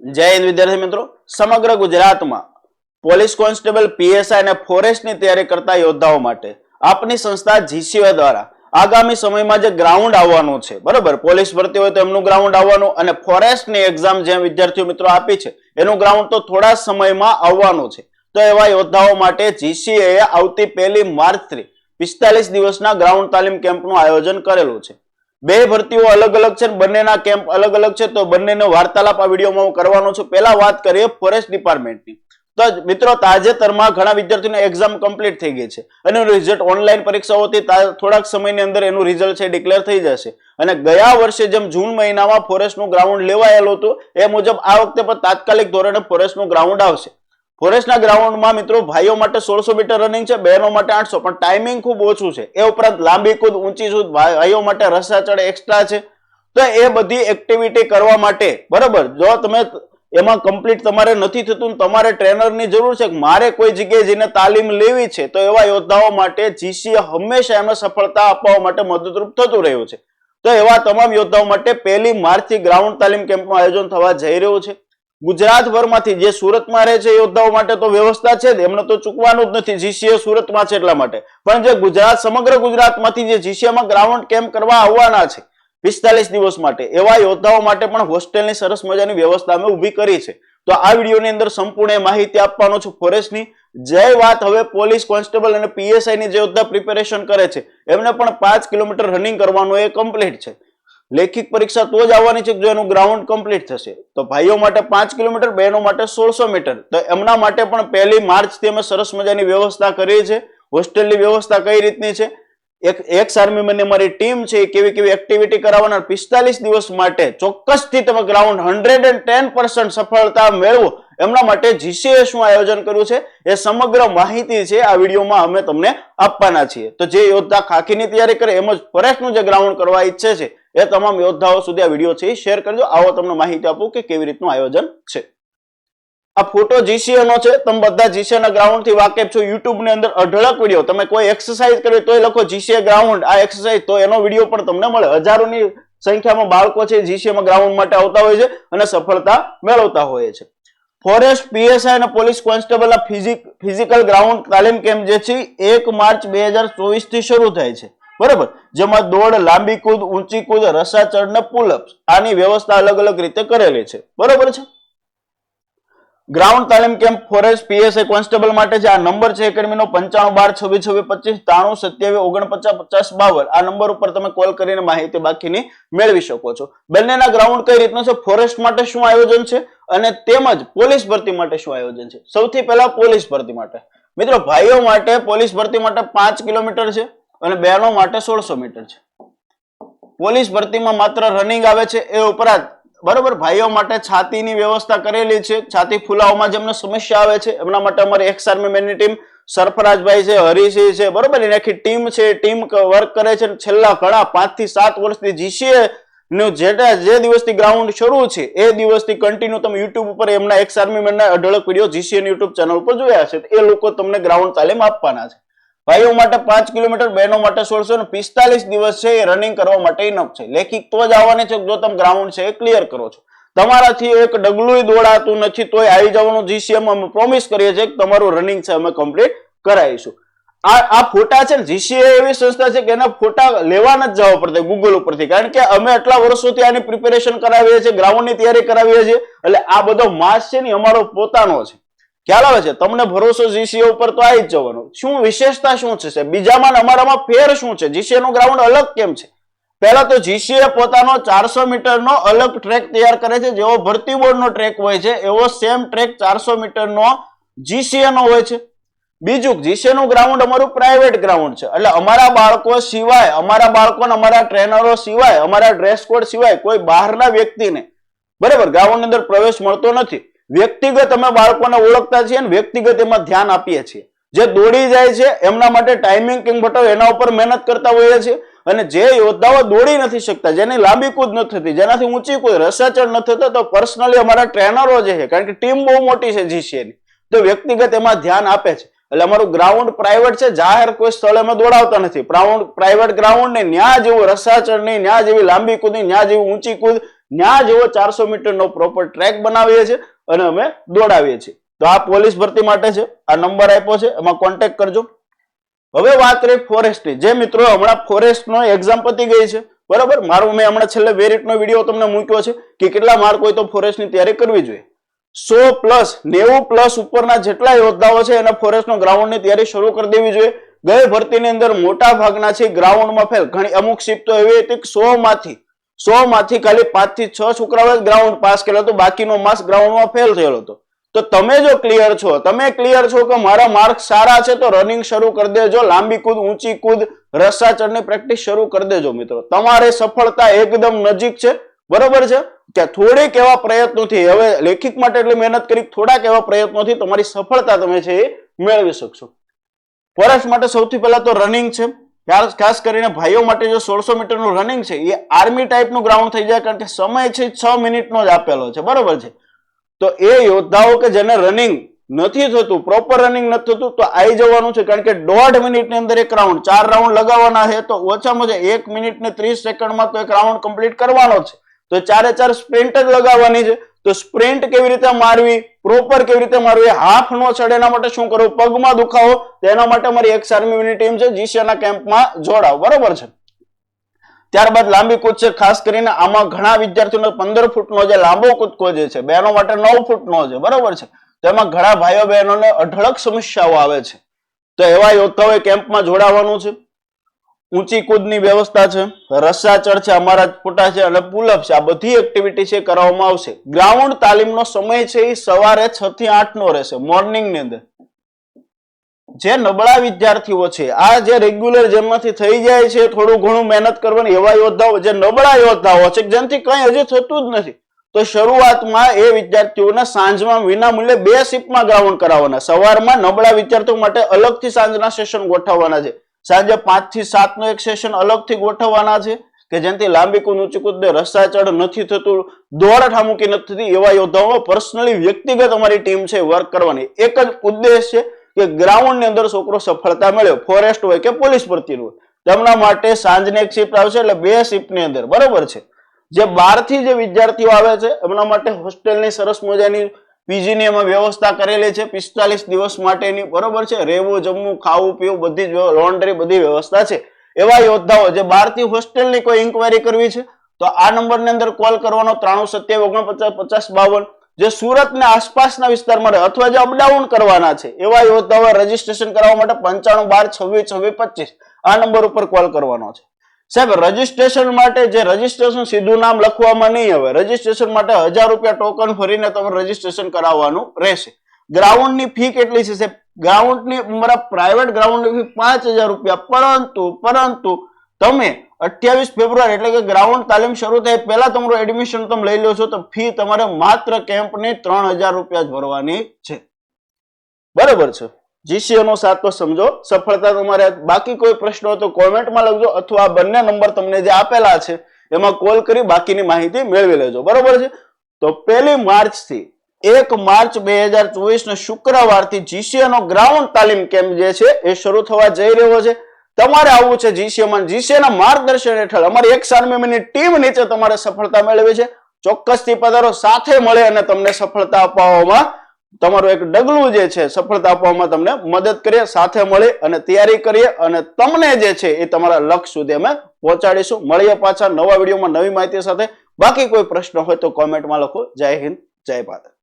જય હિન્દ વિદ્યાર્થી મિત્રો. સમગ્ર ગુજરાતમાં પોલીસ કોન્સ્ટેબલ પીએસઆઈ અને ફોરેસ્ટની તૈયારી કરતા યોદ્ધાઓ માટે આપની સંસ્થા જીસીઓ દ્વારા આગામી સમયમાં જે ગ્રાઉન્ડ આવવાનું છે. બરોબર? પોલીસ ભરતી હોય તો એમનું ગ્રાઉન્ડ આવવાનું અને ફોરેસ્ટની એક્ઝામ જે વિદ્યાર્થીઓ મિત્રો આપી છે, એનું ગ્રાઉન્ડ તો થોડા સમયમાં આવવાનું છે. તો એવા યોદ્ધાઓ માટે જીસીએ આવતી પહેલી માર્ચથી પિસ્તાલીસ દિવસના ગ્રાઉન્ડ તાલીમ કેમ્પનું આયોજન કરેલું છે. બે ભરતીઓ અલગ અલગ છે બંનેના કેમ્પ અલગ અલગ છે, તો બંનેનો વાર્તાલાપ આ વિડીયોમાં હું કરવાનો છું. પહેલા વાત કરીએ ફોરેસ્ટ ડિપાર્ટમેન્ટની. તો મિત્રો તાજેતરમાં ઘણા વિદ્યાર્થીઓને એક્ઝામ કમ્પ્લીટ થઈ ગઈ છે અને રિઝલ્ટ ઓનલાઈન પરીક્ષાઓથી થોડાક સમયની અંદર એનું રિઝલ્ટ છે ડિક્લેર થઈ જશે. અને ગયા વર્ષે જેમ જૂન મહિનામાં ફોરેસ્ટનું ગ્રાઉન્ડ લેવાયેલું હતું, એ મુજબ આ વખતે પણ તાત્કાલિક ધોરણે ફોરેસ્ટનું ગ્રાઉન્ડ આવશે. ફોરેસ્ટના ગ્રાઉન્ડમાં મિત્રો ભાઈઓ માટે સોળસો મીટર રનિંગ છે, બહેનો માટે આઠસો, પણ ટાઈમિંગ ખૂબ ઓછું છે. એ ઉપરાંત લાંબી કૂદ, ઊંચી કૂદ ભાઈઓ માટે રસ્તા ચડે એક્સ્ટ્રા છે. તો એ બધી એક્ટિવિટી કરવા માટે, બરાબર, જો તમે એમાં કમ્પ્લીટ તમારે નથી થતું તમારે ટ્રેનરની જરૂર છે મારે કોઈ જગ્યાએ જઈને તાલીમ લેવી છે, તો એવા યોદ્ધાઓ માટે જીસીએ હંમેશા એમને સફળતા આપવા માટે મદદરૂપ થતું રહ્યું છે. તો એવા તમામ યોદ્ધાઓ માટે પહેલી માર્ચથી ગ્રાઉન્ડ તાલીમ કેમ્પનું આયોજન થવા જઈ રહ્યું છે. ગુજરાતભરમાંથી જે સુરતમાં રહે છે યોદ્ધાઓ માટે તો વ્યવસ્થા છે જ. એમને તો ચૂકવાનું જ નથી. જીસીએ સુરતમાં છે એટલા માટે. પણ જે ગુજરાત, સમગ્ર ગુજરાતમાંથી જે જીસીએમાં ગ્રાઉન્ડ કેમ્પ કરવા આવવાના છે, પિસ્તાલીસ દિવસ માટે, એવા યોદ્ધાઓ માટે પણ હોસ્ટેલની સરસ મજાની વ્યવસ્થા અમે ઊભી કરી છે. તો આ વિડીયોની અંદર સંપૂર્ણ માહિતી આપવાનો છું ફોરેસ્ટની. જય વાત હવે પોલીસ કોન્સ્ટેબલ અને પીએસઆઈની જે યોદ્ધા પ્રિપેરેશન કરે છે, એમને પણ પાંચ કિલોમીટર રનિંગ કરવાનું એ કમ્પ્લીટ છે. લેખિત પરીક્ષા તો જ આવવાની છે જો એનું ગ્રાઉન્ડ કમ્પ્લીટ થશે. તો ભાઈઓ માટે પાંચ કિલોમીટર, બહેનો માટે સોળસો મીટર. તો એમના માટે પણ પહેલી માર્ચથી અમે સરસ મજાની વ્યવસ્થા કરી છે હોસ્ટેલની વ્યવસ્થા કઈ રીતની છે? એક એક સારમી મને મારી ટીમ છે કેવી કેવી એક્ટિવિટી કરાવવાના પિસ્તાલીસ દિવસ માટે ચોક્કસથી તમે ground hundred and ten percent સફળતા મેળવો. એમના માટે જીસીએ શું આયોજન કર્યું છે. એ સમગ્ર માહિતી છે, આ વિડીયોમાં અમે તમને આપવાના છીએ. તો જે યોદ્ધા ખાખીની તૈયારી કરે, એમ જ ફોરેસ્ટનું જે ગ્રાઉન્ડ કરવા ઈચ્છે છે એ તમામ યોદ્ધાઓ સુધી આ વીડિયો છે એ શેર કરજો. આવો તમને માહિતી આપું કે કેવી રીતનું આયોજન છે. આ ફોટો જીસીએ નો છે. તમે બધા જીસીએ ના ગ્રાઉન્ડથી વાકેફ છો. યુટ્યુબની અંદર અઢળક વીડિયો. તમે કોઈ એક્સરસાઇઝ કરવી તોય લખો જીસીએ ગ્રાઉન્ડ આ એક્સરસાઇઝ તો એનો વીડિયો પણ તમને મળે. હજારોની સંખ્યામાં બાળકો છે જીસીએ માં ગ્રાઉન્ડ માટે આવતા હોય છે અને સફળતા મેળવતા હોય છે. ફોરેસ્ટ પીએસઆઈ અને police constable physic, physical ground તાલીમ કેમ્પ જે છે એક માર્ચ બેથી શરૂ થાય છે. બરાબર? જેમાં દોડ, લાંબી કૂદ, ઊંચી કૂદ રસાચડ ને પુલઅપ આની વ્યવસ્થા અલગ અલગ રીતે કરેલી છે. બરોબર છે? ગ્રાઉન્ડ તાલીમ કેમ્પ ફોરેસ્ટ પીએસઆઈ કોન્સ્ટેબલ માટે છે. આ નંબર છે એકેડમીનો પંચાણું બાર, છવ્વીસ છવ્વીસ, પચીસ ત્રાણું સત્યાવીસ, ઓગણપચાસ, પચાસ, બાવન. આ નંબર ઉપર તમે કોલ કરીને માહિતી બાકીની મેળવી શકો છો. બંનેના ગ્રાઉન્ડ કઈ રીતનું છે? ફોરેસ્ટ માટે શું આયોજન છે? અને તેમજ પોલીસ ભરતી માટે શું આયોજન છે? સૌથી પહેલા પોલીસ ભરતી માટે. મિત્રો, ભાઈઓ માટે પોલીસ ભરતી માટે પાંચ કિલોમીટર છે. અને બહેનો માટે સોળસો મીટર છે. પોલીસ ભરતીમાં માત્ર રનિંગ આવે છે એ ઉપરાંત બરોબર ભાઈઓ માટે છાતીની વ્યવસ્થા કરેલી છે. છાતી ફૂલાવવામાં જેમને સમસ્યા આવે છે. એમના માટે અમારી એક્સ આર્મી મેનની ટીમ સરફરાજભાઈ છે હરીસિંહ છે, બરોબર એની આખી ટીમ છે. ટીમ વર્ક કરે છે છેલ્લા ઘણા પાંચથી સાત વર્ષથી જીસીએ નું જેટા જે દિવસથી ગ્રાઉન્ડ શરૂ છે એ દિવસથી કન્ટિન્યુ તમે યુટ્યુબ ઉપર એમના એક્સ આર્મી મેનના અઢળક વીડિયો જીસીએ યુટ્યુબ ચેનલ ઉપર જોયા છે એ લોકો તમને ગ્રાઉન્ડ તાલીમ આપવાના છે. ભાઈઓ માટે પાંચ કિલોમીટર બહેનો માટે સોળસો ને પિસ્તાલીસ દિવસ છે એ રનિંગ કરવા માટે ઇનફ છે. લેખિત તો જ આવવાની છે, જો તમે ગ્રાઉન્ડ છે એ ક્લિયર કરો છો. તમારાથી એક ડગલું દોડાતું નથી, તોય આવી જવાનું જીસીએમ અમે પ્રોમિસ કરીએ છીએ કે તમારું રનિંગ છે અમે કમ્પ્લીટ કરાવીશું. આ આ ફોટા છે ને જીસીએ એવી સંસ્થા છે કે એના ફોટા લેવાના જ જવા પડતા ગૂગલ ઉપરથી. કારણ કે અમે આટલા વર્ષોથી આની પ્રિપેરેશન કરાવીએ છીએ ગ્રાઉન્ડની તૈયારી કરાવીએ છીએ, એટલે આ બધો માસ છે ને અમારો પોતાનો છે. ખ્યાલ આવે છે? તમને ભરોસો જીસીએ ઉપર તો આવી જ જવાનો. શું વિશેષતા શું છે બીજામાં અમારામાં ફેર શું છે? જીસીએ નું ગ્રાઉન્ડ અલગ કેમ છે? પહેલા તો જીસીએ પોતાનો ચારસો મીટરનો અલગ ટ્રેક તૈયાર કરે છે, જેવો ભરતી બોર્ડનો ટ્રેક હોય છે, એવો સેમ ટ્રેક ચારસો મીટરનો જીસીએ નો હોય છે. બીજું જીસીએ નું ગ્રાઉન્ડ અમારું પ્રાઇવેટ ગ્રાઉન્ડ છે. એટલે અમારા બાળકો સિવાય, અમારા બાળકોને અમારા ટ્રેનરો સિવાય, અમારા ડ્રેસ કોડ સિવાય કોઈ બહારના વ્યક્તિને બરાબર ગ્રાઉન્ડ અંદર પ્રવેશ મળતો નથી. વ્યક્તિગત અમે બાળકોને ઓળખતા છીએ અને વ્યક્તિગત એમાં ધ્યાન આપીએ છીએ. જે દોડી જાય છે, એમના માટે ટાઈમિંગ કિંગ બટાવ એના ઉપર મહેનત કરતા હોઈએ છીએ અને જે યોદ્ધાઓ દોડી નથી શકતા, જેની લાંબી કૂદ નથી થતી, જેનાથી ઊંચી કૂદ રસાચળ નથી થતો, તો પર્સનલી અમારા ટ્રેનરો જે છે, કારણ કે ટીમ બહુ મોટી છે જીસીએની તો વ્યક્તિગત એમાં ધ્યાન આપે છે. એટલે અમારું ગ્રાઉન્ડ પ્રાઇવેટ છે, જાહેર કોઈ સ્થળે અમે દોડાવતા નથી. પ્રાઇવેટ ગ્રાઉન્ડ ને ન્યા જેવું રસાચળ નહીં, ન્યા જેવી લાંબી કૂદ ન્યા જેવી ઊંચી કૂદ, ન્યા જેવો ચારસો મીટરનો પ્રોપર ટ્રેક બનાવીએ છીએ. અને અમે દોડાવીએ છીએ. તો આ પોલીસ ભરતી માટે છે, આ નંબર આપ્યો છે, એમાં કોન્ટેક્ટ કરજો. હવે વાત રહી ફોરેસ્ટની જે મિત્રો હમણાં ફોરેસ્ટનો એક્ઝામ પતી ગઈ છે, બરાબર? મારું મેં હમણાં છેલ્લે વેરિટનો વીડિયો તમને મૂક્યો છે કે કેટલા માર્ક હોય તો ફોરેસ્ટની તૈયારી કરવી જોઈએ. સો પ્લસ નેવું પ્લસ ઉપરના જેટલા યોદ્ધાઓ છે, એના ફોરેસ્ટનો ગ્રાઉન્ડની તૈયારી શરૂ કરી દેવી જોઈએ. ગઈ ભરતીની અંદર મોટા ભાગના છે ગ્રાઉન્ડમાં ફેલ ઘણી અમુક શિફ્ટો એવી હતી સો માંથી સો માંથી ખાલી પાંચથી છ જ ગ્રાઉન્ડ પાસ કરેલો હતો, બાકીનો માસ ગ્રાઉન્ડમાં ફેલ થયેલો હતો. તો તમે જો ક્લિયર છો, તમે ક્લિયર છો કે મારા માર્ક સારા છે, તો રનિંગ શરૂ કરી દેજો, લાંબી કૂદ, ઊંચી કૂદ રસ્સાચરની પ્રેક્ટિસ શરૂ કરી દેજો મિત્રો. તમારે સફળતા એકદમ નજીક છે, બરોબર છે? કે થોડીક એવા પ્રયત્નોથી, હવે લેખિત માટે એટલી મહેનત કરી, થોડાક એવા પ્રયત્નોથી તમારી સફળતા તમે છે એ મેળવી શકશો. ફોરેસ્ટ માટે સૌથી પહેલા તો રનિંગ છે. ખાસ કરીને ભાઈઓ માટે જો સોળસો મીટરનું રનિંગ છે, એ આર્મી ટાઈપનું ગ્રાઉન્ડ થઈ જાય કારણ કે સમય છે છ મિનિટનો જ આપેલો છે. બરોબર છે? તો એ યોદ્ધાઓ કે જેને રનિંગ નથી થતું પ્રોપર રનિંગ નથી થતું, તો આવી જવાનું છે કારણ કે દોઢ મિનિટની અંદર એક રાઉન્ડ ચાર રાઉન્ડ લગાવવાના છે, તો ઓછામાં ઓછા એક મિનિટ ને ત્રીસ સેકન્ડમાં તો એક રાઉન્ડ કમ્પ્લીટ કરવાનો છે. તો ચારે ચાર સ્પ્રિન્ટ જ લગાવવાની છે. તો સ્પ્રિન્ટ કેવી રીતે મારવી, પ્રોપર કેવી રીતે મારવી હાફ નો ચડે એના માટે શું કરવું, પગમાં દુખાવો, તો એના માટે અમારી એક આર્મીની ટીમ છે જીસીના કેમ્પમાં જોડાવ બરોબર છે? ત્યારબાદ લાંબી કૂદ છે, ખાસ કરીને આમાં ઘણા વિદ્યાર્થીઓને પંદર ફૂટનો જે લાંબો કૂદકો જે છે, બહેનો માટે નવ ફૂટનો છે, બરોબર છે? તો એમાં ઘણા ભાઈઓ બહેનોને અઢળક સમસ્યાઓ આવે છે. તો એવા યોદ્ધાઓએ કેમ્પમાં જોડાવાનું છે. ઊંચી કૂદની વ્યવસ્થા છે રસ્સા ચડ છે, અમારા ફોટા છે અને પુલઅપ છે, આ બધી એક્ટિવિટી છે કરવામાં આવશે. ગ્રાઉન્ડ તાલીમનો સમય છે એ સવારે છ થી આઠ નો રહેશે મોર્નિંગની અંદર. જે નબળા વિદ્યાર્થીઓ છે, આ જે રેગ્યુલર જેમનાથી થઈ જાય છે, થોડું ઘણું મહેનત કરવાની એવા યોદ્ધાઓ, જે નબળા યોદ્ધાઓ છે, જેનાથી કંઈ હજી થતું જ નથી, તો શરૂઆતમાં એ વિદ્યાર્થીઓને સાંજમાં વિના મૂલ્યે બે શિફ્ટમાં ગ્રાઉન્ડ કરાવવાના, સવારમાં નબળા વિદ્યાર્થીઓ માટે અલગથી સાંજના સેશન ગોઠવવાના છે. સાંજે પાંચથી સાત નો એક સેશન અલગથી ગોઠવવાના છે કે જેનાથી લાંબી કૂદ, ઊંચી કુદ રસ્તા નથી થતું, દોડ ઠામુકી નથી થતી, એવા યોદ્ધાઓ પર્સનલી વ્યક્તિગત અમારી ટીમ છે વર્ક કરવાની. એક જ ઉદ્દેશ છે કે ગ્રાઉન્ડની અંદર છોકરો સફળતા મળ્યો ફોરેસ્ટ હોય કે પોલીસ ભરતીનું હોય. તેમના માટે સાંજની એક શિફ્ટ આવશે એટલે બે શિફ્ટની અંદર. બરોબર છે? જે બહારથી જે વિદ્યાર્થીઓ આવે છે, એમના માટે હોસ્ટેલની સરસ મજાની પીજી અમે વ્યવસ્થા કરેલી છે. પિસ્તાલીસ દિવસ માટેની બરોબર છે. રહેવું, જમવું, ખાવું, પીવું બધી જ લોન્ડ્રી બધી વ્યવસ્થા છે. એવા યોદ્ધાઓ જે બહારથી હોસ્ટેલની કોઈ ઇન્કવાયરી કરવી છે, તો આ નંબરની અંદર કોલ કરવાનો ત્રાણું સત્યાવી ઓગણપચાસ, પચાસ, બાવન, જે સુરતને આસપાસના વિસ્તારમાં રહે અથવા જે અપડાઉન કરવાના છે, એવા યોદ્ધાઓ રજીસ્ટ્રેશન કરવા માટે પંચાણું બાર, છવ્વીસ છવ્વીસ, પચીસ આ નંબર ઉપર કોલ કરવાનો છે. સાહેબ રજીસ્ટ્રેશન માટે જે રજીસ્ટ્રેશન સીધું નામ લખવામાં નહીં આવે. રજીસ્ટ્રેશન માટે હજાર રૂપિયા ટોકન ફરીને તમારે રજીસ્ટ્રેશન કરાવવાનું રહેશે. ગ્રાઉન્ડની ફી કેટલી છે સાહેબ? ગ્રાઉન્ડની મારા પ્રાઇવેટ ગ્રાઉન્ડની ફી પાંચ હજાર રૂપિયા. પરંતુ પરંતુ તમે અઠ્યાવીસ ફેબ્રુઆરી એટલે કે ગ્રાઉન્ડ તાલીમ શરૂ થાય પહેલા તમારું એડમિશન તમે લઈ લો છો, તો ફી તમારે માત્ર કેમ્પની ત્રણ હજાર રૂપિયા જ ભરવાની છે. બરાબર છે? જીસીએ નો સાથ તો સમજો, સફળતા તમારે બાકી કોઈ પ્રશ્ન હોય તો કોમેન્ટમાં લખજો અથવા આ બંને નંબર તમને જે આપેલા છે, એમાં કોલ કરી બાકીની માહિતી મેળવી લેજો. બરોબર છે? તો પહેલી માર્ચથી એક માર્ચ બે હજાર ચોવીસના શુક્રવારથી જીસીએ નો ગ્રાઉન્ડ તાલીમ કેમ્પ જે છે એ શરૂ થવા જઈ રહ્યો છે. તમારે આવવું છે જીસીએમાં. માં માર્ગદર્શન હેઠળ અમારી એક આર્મીની ટીમ નીચે તમારે સફળતા મેળવી છે. ચોક્કસથી પધારો, સાથે મળે અને તમને સફળતા અપાવવામાં તમારું એક ડગલું જે છે, સફળતા આપવામાં તમને મદદ કરીએ, સાથે મળી અને તૈયારી કરીએ અને તમને જે છે, એ તમારા લક્ષ્ય સુધી અમે પહોંચાડીશું. મળીએ પાછા નવા વિડીયોમાં નવી માહિતી સાથે. બાકી કોઈ પ્રશ્ન હોય તો કોમેન્ટમાં લખો. જય હિન્દ, જય ભારત.